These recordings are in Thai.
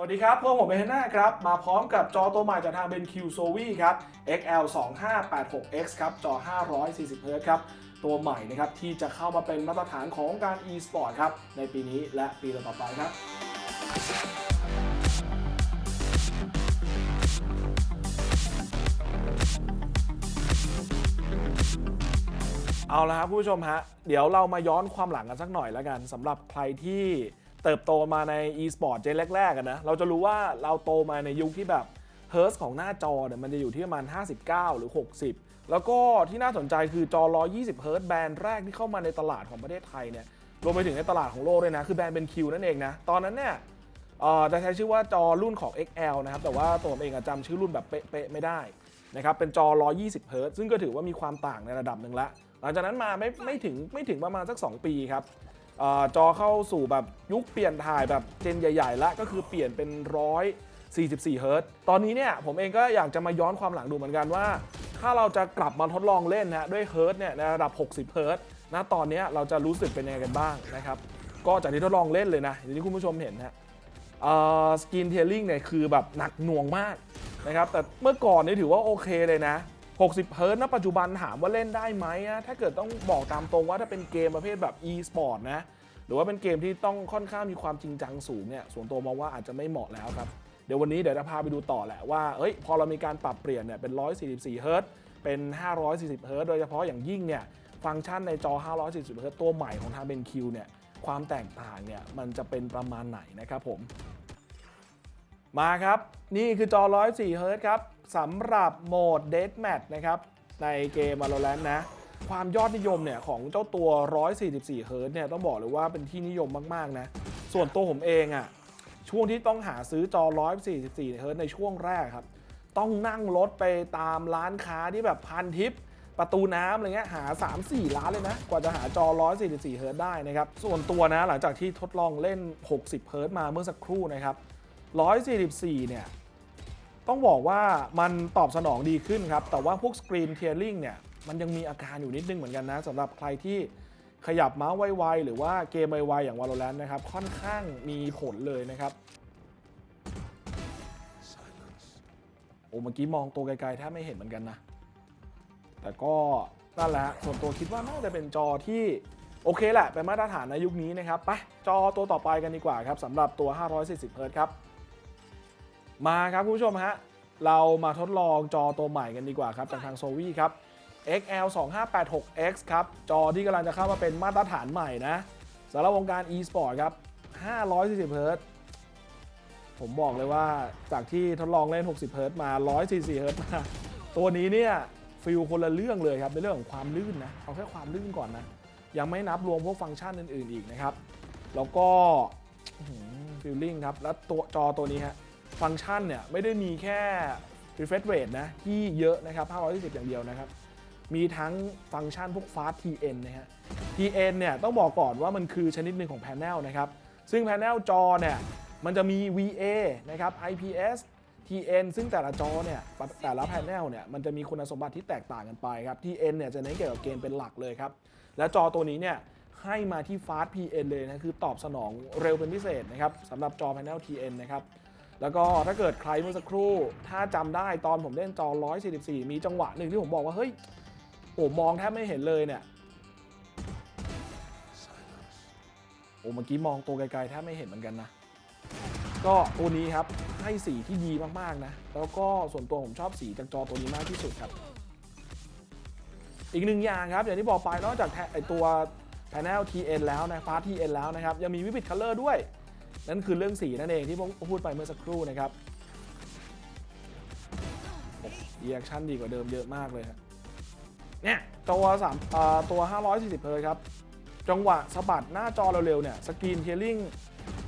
สวัสดีครับพวกผมเอเฮน่าครับ มาพร้อมกับจอตัวใหม่จากทาง BenQ s o v i ครับ XL 2586X ครับ จอ 540 Hz ครับ ตัวใหม่นะครับ ที่จะเข้ามาเป็นมาตรฐานของการ e-sport ครับ ในปีนี้และปีต่อไปครับเอาละครับผู้ชมฮะ เดี๋ยวเรามาย้อนความหลังกันสักหน่อยแล้วกันสำหรับใครที่ เติบโตมาใน e-sport เจนแรกๆกันนะ เราจะรู้ว่าเราโตมาในยุคที่แบบเฮิร์สของหน้าจอเนี่ยมันจะอยู่ที่ประมาณ 59 หรือ 60 แล้วก็ที่น่าสนใจคือจอ 120 เฮิร์ตแบรนด์แรกที่เข้ามาในตลาดของประเทศไทยเนี่ยรวมไปถึงในตลาดของโลกด้วยนะ คือแบรนด์เป็นคิวนั่นเองนะ ตอนนั้นเนี่ยจะใช้ชื่อว่าจอรุ่นของ XL นะครับ แต่ว่าตัวผมเองอะจำชื่อรุ่นแบบเป๊ะๆไม่ได้นะครับ เป็นจอ 120 เฮิร์ตซึ่งก็ถือว่ามีความต่างในระดับหนึ่งละ หลังจากนั้นมาไม่ไม่ถึงไม่ถึงประมาณสัก 2 ปีครับ เออจอเข้าสู่แบบยุคเปลี่ยนถ่ายแบบเจนใหญ่ๆแล้วก็คือเปลี่ยนเป็น 144 เฮิร์ตซ์ตอนนี้เนี่ยผมเองก็อยากจะมาย้อนความหลังดูเหมือนกันว่า ถ้าเราจะกลับมาทดลองเล่นนะด้วยเฮิร์ตซ์เนี่ยในระดับ 60 เฮิร์ตซ์ณตอนนี้เราจะรู้สึกเป็นยังไงกันบ้างนะครับก็จากที่ทดลองเล่นเลยนะอย่างที่คุณผู้ชมเห็นฮะสกินเทลลิ่งเนี่ยคือแบบหนักหน่วงมากนะครับแต่เมื่อก่อนนี่ถือว่าโอเคเลยนะ 60 เฮิร์ตณปัจจุบันถามว่าเล่นได้ไหมอะถ้าเกิดต้องบอกตามตรงว่าถ้าเป็นเกมประเภทแบบ e-sport นะ หรือว่าเป็นเกมที่ต้องค่อนข้างมีความจริงจังสูงเนี่ยส่วนตัวมองว่าอาจจะไม่เหมาะแล้วครับเดี๋ยววันนี้เดี๋ยวจะพาไปดูต่อแหละว่าเอ้ยพอเรามีการปรับเปลี่ยนเนี่ยเป็น 144 เฮิร์ตเป็น 540 เฮิร์ตโดยเฉพาะอย่างยิ่งเนี่ยฟังก์ชันในจอ 540 เฮิร์ตตัวใหม่ของทาง BenQ เนี่ยความแตกต่างเนี่ยมันจะเป็นประมาณไหนนะครับผม มาครับ นี่คือจอ 104 เฮิร์ตครับ สำหรับโหมด Deathmatch นะครับในเกม Valorant นะ ความยอดนิยมเนี่ยของเจ้าตัว 144เฮิร์ตเนี่ยต้องบอกเลยว่าเป็นที่นิยมมากๆนะ ส่วนตัวผมเองอะ่ะช่วงที่ต้องหาซื้อจอ 144เฮิร์ตในช่วงแรกครับ ต้องนั่งรถไปตามร้านค้าที่แบบพันทิปประตูน้ำอะไรเงี้ยหา 3-4ร้านเลยนะ กว่าจะหาจอ 144เฮิร์ตได้นะครับ ส่วนตัวนะหลังจากที่ทดลองเล่น 60เฮิร์ตมาเมื่อสักครู่นะครับ 144 เนี่ย ต้องบอกว่ามันตอบสนองดีขึ้นครับ แต่ว่าพวกสกรีนเทียริงเนี่ยมันยังมีอาการอยู่นิดนึงเหมือนกันนะสำหรับใครที่ขยับเมาส์ไวๆ หรือว่าเกมไวๆ อย่าง Valorant นะครับ ค่อนข้างมีผลเลยนะครับ โอ้เมื่อกี้มองตัวไกลๆแทบไม่เห็นเหมือนกันนะ แต่ก็นั่นแหละส่วนตัวคิดว่าน่าจะเป็นจอที่โอเคแหละ เป็นมาตรฐานในยุคนี้นะครับ ไป จอตัวต่อไปกันดีกว่าครับสำหรับตัว 540เฮิร์ครับ มาครับคุณผู้ชมฮะ เรามาทดลองจอตัวใหม่กันดีกว่าครับ จากทางโซวีครับ XL 2586X ครับ จอที่กำลังจะเข้ามาเป็นมาตรฐานใหม่นะสำหรับวงการ e-sport ครับ 540เฮิร์ตซ์ผมบอกเลยว่าจากที่ทดลองเล่น 60เฮิร์ตซ์มา 144เฮิร์ตมาตัวนี้เนี่ยฟิลคนละเรื่องเลยครับในเรื่องของความลื่นนะ เอาแค่ความลื่นก่อนนะ ยังไม่นับรวมพวกฟังก์ชันอื่น ๆ อีกนะครับ แล้วก็ฟิลลิ่งครับ แล้วตัวจอตัวนี้ฮะ ฟังก์ชันเนี่ยไม่ได้มีแค่ refresh rate นะที่เยอะนะครับ520อย่างเดียวนะครับ มีทั้งฟังก์ชันพวก fast TN นะฮะ TN เนี่ยต้องบอกก่อนว่ามันคือชนิดหนึ่งของแผงนะครับ ซึ่งแผงจอเนี่ยมันจะมี VA นะครับ IPS TN ซึ่งแต่ละจอเนี่ยแต่ละแผงเนี่ยมันจะมีคุณสมบัติที่แตกต่างกันไปครับ TN เนี่ยจะเน้นเกี่ยวกับเกมเป็นหลักเลยครับ และจอตัวนี้เนี่ยให้มาที่ Fast PN เลยนะ คือตอบสนองเร็วเป็นพิเศษนะครับสำหรับจอ Panel TN นะครับ แล้วก็ถ้าเกิดใครเมื่อสักครู่ ถ้าจำได้ตอนผมเล่นจอ 144 มีจังหวะหนึ่งที่ผมบอกว่า เฮ้ยโอ้มองแทบไม่เห็นเลยเนี่ยโอ้เมื่อกี้มองตัวไกลๆแทบไม่เห็นเหมือนกันนะ ก็ตัวนี้ครับให้สีที่ดีมากๆนะ แล้วก็ส่วนตัวผมชอบสีจากจอตัวนี้มากที่สุดครับ อีกหนึ่งอย่างครับ อย่างที่บอกไปนอกจากไอตัว Panel TN แล้วนะฟ้า TN แล้วนะครับ ยังมีวิบิ d คัลเลอร์ด้วย นั่นคือเรื่องสีนั่นเองที่ผมพูดไปเมื่อสักครู่นะครับดีแอคชั่นดีกว่าเดิมเยอะมากเลยฮะเนี่ยตัวสามอ่าตัว 540 เฮิร์ตซ์ครับ จังหวะสะบัดหน้าจอเร็วๆเนี่ยสกรีนเทลลิ่ง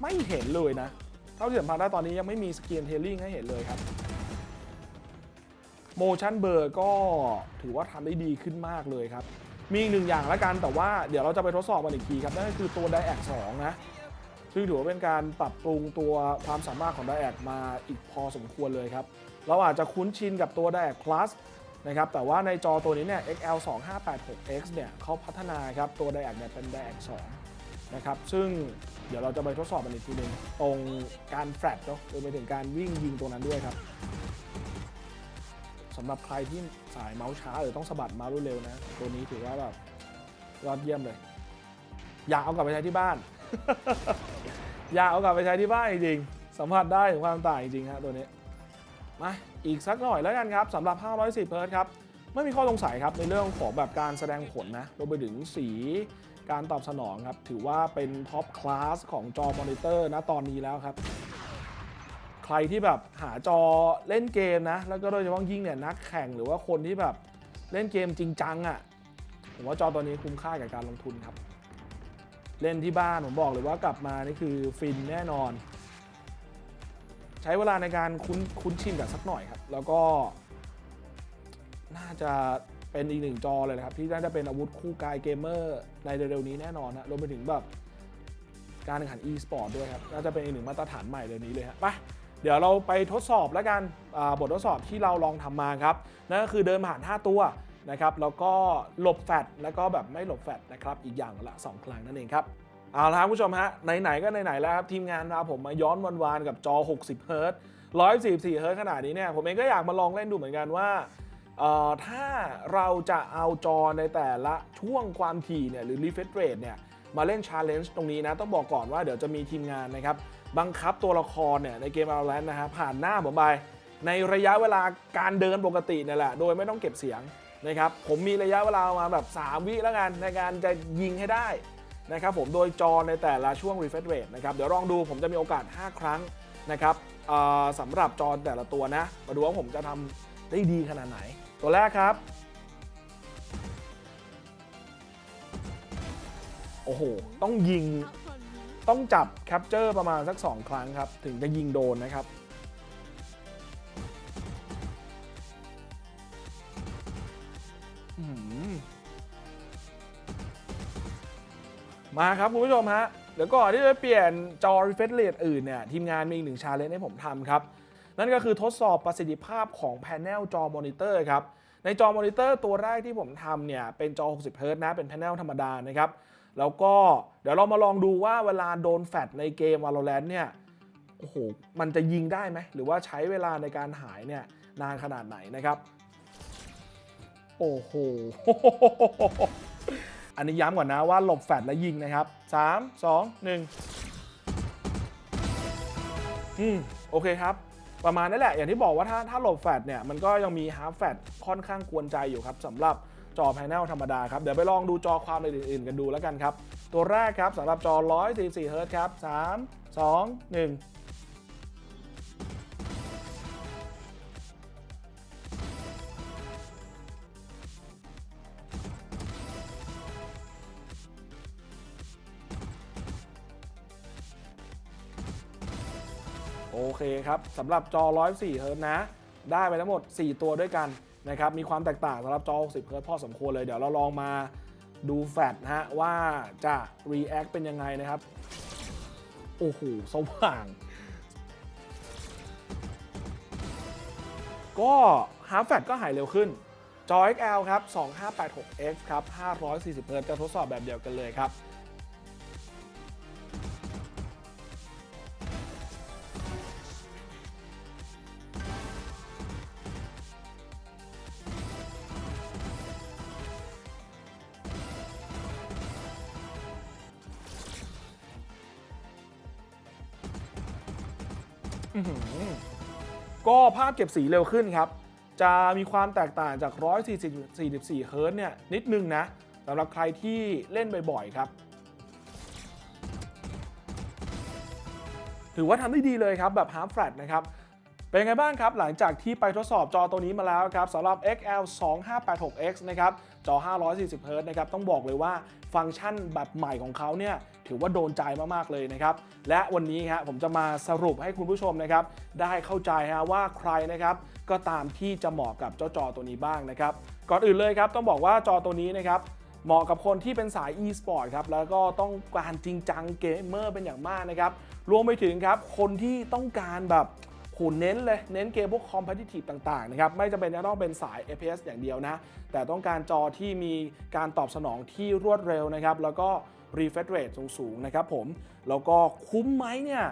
ไม่เห็นเลยนะ เท่าที่สัมผัสได้ตอนนี้ยังไม่มีสกรีนเทลลิ่งให้เห็นเลยครับโมชั่นเบอร์ก็ถือว่าทำได้ดีขึ้นมากเลยครับ มีอีกหนึ่งอย่างละกันแต่ว่าเดี๋ยวเราจะไปทดสอบกันอีกทีครับ นั่นก็คือตัว d i a c 2นะ ซึ่งถือว่าเป็นการปรับปรุงตัวความสามารถของ d i a c มาอีกพอสมควรเลยครับ เราอาจจะคุ้นชินกับตัว d i a c Plus นะครับแต่ว่าในจอตัวนี้เนี่ย XL 2586X เนี่ยเขาพัฒนาครับตัว d i a c เนี่ยเป็น d i a c 2นะครับซึ่งเดี๋ยวเราจะไปทดสอบมันอีกทีหนึ่งตรงการแฟลตเนาะรวมไปถึงการวิ่งยิงตัวนั้นด้วยครับสำหรับใครที่สายเมาส์ช้าหรือต้องสะบัดเมาส์รวดเร็วนะ ตัวนี้ถือว่าแบบยอดเยี่ยมเลย อยากเอากลับไปใช้ที่บ้าน อยากเอากลับไปใช้ที่บ้านจริงๆสัมผัสได้ถึงความต่างจริงๆฮะตัวนี้มาอีกสักหน่อยแล้วกันครับสำหรับ 510เฮิร์ตครับไม่มีข้อสงสัยครับในเรื่องของแบบการแสดงผลนะรวมไปถึงสีการตอบสนองครับ ถือว่าเป็นท็อปคลาสของจอมอนิเตอร์นะตอนนี้แล้วครับ ใครที่แบบหาจอเล่นเกมนะ แล้วก็โดยเฉพาะยิ่งเนี่ยนักแข่งหรือว่าคนที่แบบเล่นเกมจริงจังอะ่ะผมว่าจอตัวนี้คุ้มค่ากับการลงทุนครับ เล่นที่บ้านผมบอกเลยว่ากลับมานี่คือฟินแน่นอน ใช้เวลาในการคุ้นคุ้นชินกับสักหน่อยครับ แล้วก็ น่าจะเป็นอีกหนึ่งจอเลยนะครับ ที่น่าจะเป็นอาวุธคู่กายเกมเมอร์ในเร็วๆนี้แน่นอนนะรวมไปถึงแบบการแข่งขัน e-sport ด้วยครับ น่าจะเป็นอีกหนึ่งมาตรฐานใหม่เร็วนี้เลยครับไปเดี๋ยวเราไปทดสอบแล้วกันบททดสอบที่เราลองทำมาครับ นั่นก็คือเดินผ่าน 5 ตัว นะครับแล้วก็หลบแฟดแล้วก็แบบไม่หลบแฟดนะครับอีกอย่างละ 2 ครั้งนั่นเองครับเอาละครับคุณผู้ชมฮะไหนๆก็ไหนๆแล้วครับทีมงานพาผมมาย้อนวันวานๆกับจอ 60 เฮิร์ต144 เฮิร์ตขนาดนี้เนี่ยผมเองก็อยากมาลองเล่นดูเหมือนกันว่าถ้าเราจะเอาจอในแต่ละช่วงความถี่เนี่ยหรือ refresh rate เนี่ยมาเล่น challenge ตรงนี้นะต้องบอกก่อนว่าเดี๋ยวจะมีทีมงานนะครับบังคับตัวละครเนี่ยในเกม Valorant นะฮะผ่านหน้าผมไปในระยะเวลาการเดินปกติเนี่ยแหละ โดยไม่ต้องเก็บเสียง นะครับผมมีระยะเวลามาแบบ 3 วิแล้วกันในการจะยิงให้ได้นะครับผมโดยจอในแต่ละช่วง refresh rate นะครับเดี๋ยวลองดูผมจะมีโอกาส 5 ครั้งนะครับสำหรับจอแต่ละตัวนะ มาดูว่าผมจะทำได้ดีขนาดไหน ตัวแรกครับ โอ้โห ต้องยิงต้องจับแคปเจอร์ประมาณสัก 2 ครั้งครับ ถึงจะยิงโดนนะครับ มาครับคุณผู้ชมฮะ เดี๋ยวก่อนที่จะเปลี่ยนจอ refresh rate อื่นเนี่ยทีมงานมีอีกหนึ่งชาเลนจ์ให้ผมทำครับ นั่นก็คือทดสอบประสิทธิภาพของแผงจอมอนิเตอร์ครับในจอมอนิเตอร์ตัวแรกที่ผมทำเนี่ยเป็นจอ 60เฮิร์ตนะ เป็นแผงธรรมดานะครับ แล้วก็เดี๋ยวเรามาลองดูว่าเวลาโดนแฟดในเกม Valorant เนี่ยโอ้โหมันจะยิงได้ไหมหรือว่าใช้เวลาในการหายเนี่ยนานขนาดไหนนะครับ โอ้โห อันนี้ย้ำก่อนนะว่าหลบแฟดและยิงนะครับ 3 2 1 อืม โอเคครับ ประมาณนั้แหละ อย่างที่บอกว่าถ้าถ้าหลบแฟดเนี่ย มันก็ยังมีฮาร์ฟแฟดค่อนข้างกวนใจอยู่ครับสำหรับจอแผงธรรมดาครับ เดี๋ยวไปลองดูจอความอื่นๆกันดูแล้วกันครับ ตัวแรกครับสำหรับจอ 144เฮิร์ครับ 3 2 1 เคครับสำหรับจอ104เฮิร์ตนะ ได้ไปทั้งหมด 4 ตัวด้วยกันนะครับ มีความแตกต่างสำหรับจอ 60เฮิร์ตพอสมควรเลย เดี๋ยวเราลองมาดูแฟลชนะฮะว่าจะ react เป็นยังไงนะครับ โอ้โห สว่าง ก็ฮาร์ฟแฟลก็หายเร็วขึ้น จอ XL ครับ 2586X ครับ 540เฮิร์ตจะทดสอบแบบเดียวกันเลยครับ ก็ภาพเก็บสีเร็วขึ้นครับ จะมีความแตกต่างจาก 144 เฮิร์ตเนี่ยนิดนึงนะสำหรับใครที่เล่นบ่อยๆครับ ถือว่าทำได้ดีเลยครับแบบ half flat นะครับ เป็นไงบ้างครับ หลังจากที่ไปทดสอบจอตัวนี้มาแล้วครับสำหรับ XL 2586X นะครับจอ 540เฮิร์ตนะครับ ต้องบอกเลยว่าฟังก์ชันแบบใหม่ของเขาเนี่ยถือว่าโดนใจมาก ๆ เลยนะครับ และวันนี้ครับผมจะมาสรุปให้คุณผู้ชมนะครับ ได้เข้าใจฮะว่าใครนะครับ ก็ตามที่จะเหมาะกับเจ้าจอตัวนี้บ้างนะครับ ก่อนอื่นเลยครับ ต้องบอกว่าจอตัวนี้นะครับเหมาะกับคนที่เป็นสาย e-sport ครับ แล้วก็ต้องการจริงจังเกมเมอร์เป็นอย่างมากนะครับ รวมไปถึงครับ คนที่ต้องการแบบ โหเน้นเลย เน้นเกมพวกคอมเพ t i t i v e ต่างๆนะครับไม่จำเป็นจะต้องเป็นสาย FPS อย่างเดียวนะ แต่ต้องการจอที่มีการตอบสนองที่รวดเร็วนะครับ แล้วก็ refresh rate สูงๆนะครับผม แล้วก็คุ้มไหมเนี่ย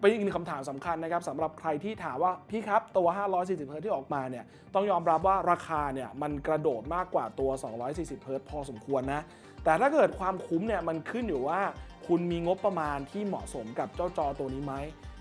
เป็นอีกหนึ่งคำถามสำคัญนะครับสำหรับใครที่ถามว่าพี่ครับตัว 540เฮิร์ตที่ออกมาเนี่ยต้องยอมรับว่าราคาเนี่ยมันกระโดดมากกว่าตัว 240เฮิร์ตพอสมควรนะ แต่ถ้าเกิดความคุ้มเนี่ยมันขึ้นอยู่ว่า คุณมีงบประมาณที่เหมาะสมกับเจ้าจอตัวนี้ไหม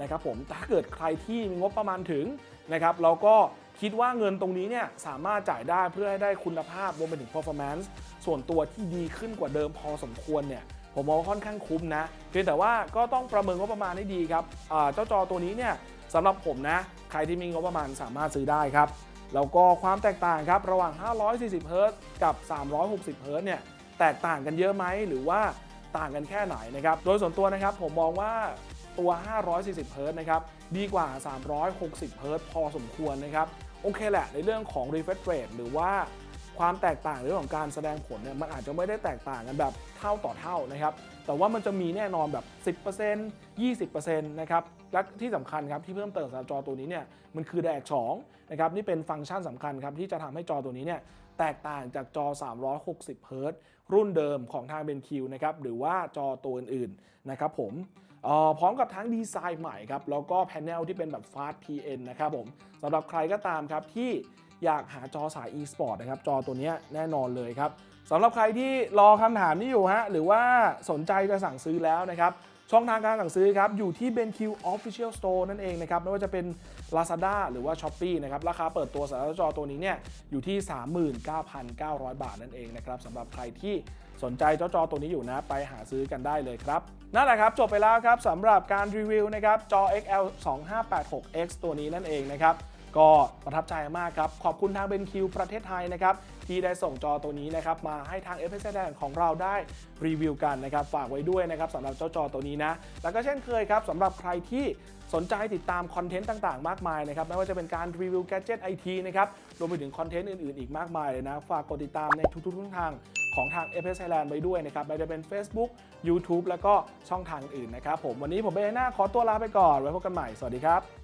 นะครับผมถ้าเกิดใครที่มีงบประมาณถึงนะครับแล้วก็คิดว่าเงินตรงนี้เนี่ยสามารถจ่ายได้เพื่อให้ได้คุณภาพรวมไปถึง performance ส่วนตัวที่ดีขึ้นกว่าเดิมพอสมควรเนี่ยผมมองว่าค่อนข้างคุ้มนะ เพียงแต่ว่าก็ต้องประเมินงบประมาณให้ดีครับเจ้าจอตัวนี้เนี่ยสำหรับผมนะ ใครที่มีงบประมาณสามารถซื้อได้ครับ แล้วก็ความแตกต่างครับระหว่าง 540เฮิร์ตกับ 360เฮิร์ตเนี่ยแตกต่างกันเยอะไหมหรือว่า ต่างกันแค่ไหนนะครับ โดยส่วนตัวนะครับผมมองว่าตัว 540 เฮิร์ตซ์นะครับ ดีกว่า 360 เฮิร์ตซ์พอสมควรนะครับ โอเคแหละ ในเรื่องของ refresh rate หรือว่าความแตกต่างเรื่องของการแสดงผลเนี่ยมันอาจจะไม่ได้แตกต่างกันแบบเท่าต่อเท่านะครับ แต่ว่ามันจะมีแน่นอนแบบ 10% 20%นะครับ และที่สำคัญครับที่เพิ่มเติมสำหรับจอตัวนี้เนี่ยมันคือ Direct 2นะครับนี่เป็นฟังก์ชันสำคัญครับที่จะทำให้จอตัวนี้เนี่ย แตกต่างจากจอ 360เฮิรตซ์รุ่นเดิมของทาง BenQ นะครับหรือว่าจอตัวอื่นๆนะครับผมอ่อพร้อมกับทั้งดีไซน์ใหม่ครับแล้วก็แผงที่เป็นแบบ Fast TN นะครับผมสำหรับใครก็ตามครับที่อยากหาจอสาย e-sport นะครับ จอตัวนี้แน่นอนเลยครับสำหรับใครที่รอคำถามนี้อยู่ฮะหรือว่าสนใจจะสั่งซื้อแล้วนะครับ ช่องทางการสั่งซื้อครับ อยู่ที่ BenQ Official Store นั่นเองนะครับ ไม่ว่าจะเป็น Lazada หรือว่า Shopee นะครับ ราคาเปิดตัวสำหรับจอตัวนี้เนี่ยอยู่ที่ 39,900 บาทนั่นเองนะครับสำหรับใครที่สนใจเจ้าจอตัวนี้อยู่นะ ไปหาซื้อกันได้เลยครับ นั่นแหละครับจบไปแล้วครับสำหรับการรีวิวนะครับจอ XL 2586X ตัวนี้นั่นเองนะครับ ก็ประทับใจมากครับ ขอบคุณทางเบนคิวประเทศไทยนะครับ ที่ได้ส่งจอตัวนี้นะครับ มาให้ทาง f s อของเราได้รีวิวกันนะครับ ฝากไว้ด้วยนะครับสำหรับเจ้าจอตัวนี้นะ แล้วก็เช่นเคยครับสำหรับใครที่สนใจติดตามคอนเทนต์ต่างๆ มากมายนะครับไม่ว่าจะเป็นการรีวิวแกจิตไอทีนะครับรวมไปถึงคอนเทนต์อื่นๆ อีกมากมายเลยนะ ฝากกดติดตามในทุกๆช่องทางของทาง f s Thailand ไว้ด้วยนะครับไม่ว่าจะเป็น Facebook YouTube แล้วก็ช่องทางอื่นนะครับผมวันนี้ผมเบนหน้าขอตัวลาไปก่อนไว้พบกันใหม่สวัสดีครับ